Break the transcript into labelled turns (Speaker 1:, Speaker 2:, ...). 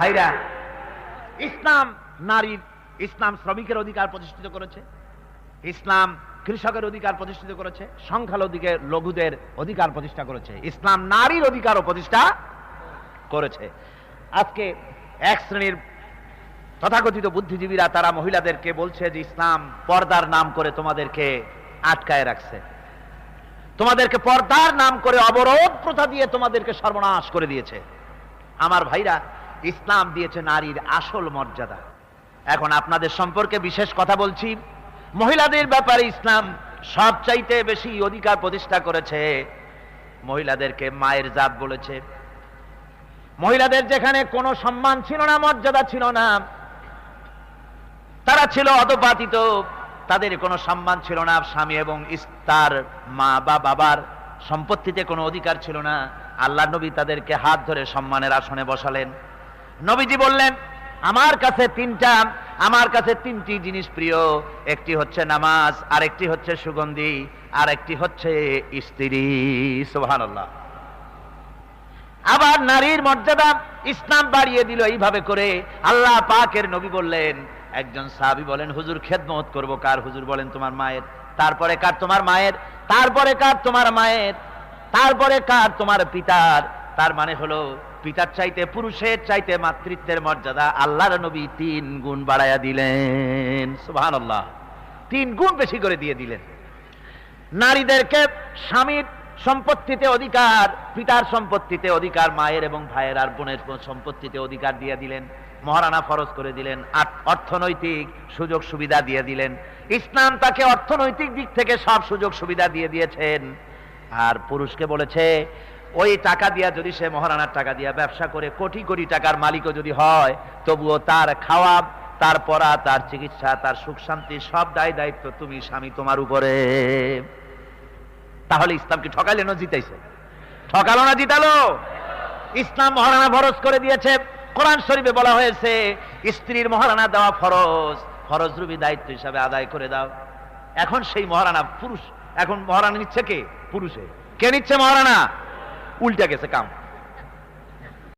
Speaker 1: ভাইরা, ইসলাম নারীর ইসলাম শ্রমিকের অধিকার প্রতিষ্ঠিত করেছে, ইসলাম কৃষকের অধিকার প্রতিষ্ঠিত করেছে, সংখ্যালঘুদের, লঘুদের অধিকার প্রতিষ্ঠা করেছে, ইসলাম নারীর অধিকারও প্রতিষ্ঠা করেছে। আজকে এক শ্রেণির তথাকথিত বুদ্ধিজীবীরা, তারা মহিলাদেরকে বলছে যে, ইসলাম পর্দার নাম করে তোমাদেরকে আটকায় রাখছে। তোমাদেরকে পর্দার নাম করে অবরোধ প্রথা দিয়ে তোমাদেরকে সর্বনাশ করে দিয়েছে। আমার ভাইরা ইসলাম দিয়েছে নারীর আসল মর্যাদা। এখন আপনাদের সম্পর্কে বিশেষ কথা বলছি। মহিলাদের ব্যাপারে ইসলাম সবচাইতে বেশি অধিকার প্রতিষ্ঠা করেছে, মহিলাদেরকে মায়ের জাত বলেছে। মহিলাদের যেখানে কোনো সম্মান ছিল না, মর্যাদা ছিল না, তারা ছিল অধপাতিত, তাদের কোনো সম্মান ছিল না, স্বামী এবং ইস্তার মা বা বাবার সম্পত্তিতে কোনো অধিকার ছিল না। আল্লাহ নবী তাদেরকে হাত ধরে সম্মানের আসনে বসালেন। নবীজি বললেন, আমার কাছে তিনটা, আমার কাছে তিনটি জিনিস প্রিয়। একটি হচ্ছে নামাজ, আরেকটি হচ্ছে সুগন্ধি আর একটি হচ্ছে স্ত্রী। সুবহানাল্লাহ। আবার নারীর মর্যাদা ইসলাম বাড়িয়ে দিল এইভাবে করে আল্লাহ পাকের নবী বললেন, একজন সাহাবী বলেন, হুজুর খেদমত করব কার হুজুর বলেন তোমার মায়ের? তারপরে কার তোমার মায়ের? তারপরে কার তোমার মায়ের? তারপরে কার তোমার পিতার? তার মানে হলো পিতার চাইতে, পুরুষের চাইতে মাতৃত্বের মর্যাদা আল্লাহর নবী তিন গুণ বাড়াইয়া দিলেন। সুবহানাল্লাহ। তিন গুণ বেশি করে দিয়ে দিলেন। নারীদেরকে স্বামীর সম্পত্তিতে অধিকার, পিতার সম্পত্তিতে অধিকার, মায়ের এবং ভাইয়ের আর বোনের সম্পত্তিতে অধিকার দিয়ে দিলেন। মহারানা ফরজ করে দিলেন। আর অর্থনৈতিক সুযোগ সুবিধা দিয়ে দিলেন। ইসলাম তাকে অর্থনৈতিক দিক থেকে সব সুযোগ সুবিধা দিয়ে দিয়েছেন। আর পুরুষকে বলেছে ওই টাকা দিয়া যদি সে মহারানার টাকা দিয়া ব্যবসা করে, কোটি কোটি টাকার মালিকও যদি হয়, তবুও তার খাওয়া, তার পড়া, তার চিকিৎসা, তার সুখ শান্তি, সব দায় দায়িত্ব তুমি স্বামী তোমার উপরে। তাহলে ইসলামকে ঠকাইলে না জিতাইছে? ঠকালো না জিতালো? ইসলাম মহারানা ফরজ করে দিয়েছে। কোরআন শরীফে বলা হয়েছে, স্ত্রীর মহারানা দেওয়া ফরজ ফরজ রুবি দায়িত্ব হিসাবে আদায় করে দাও। এখন সেই মহারানা পুরুষ, এখন মহারানা নিচ্ছে কে? পুরুষে। কে নিচ্ছে মহারানা? উল্টা গেছে কাম।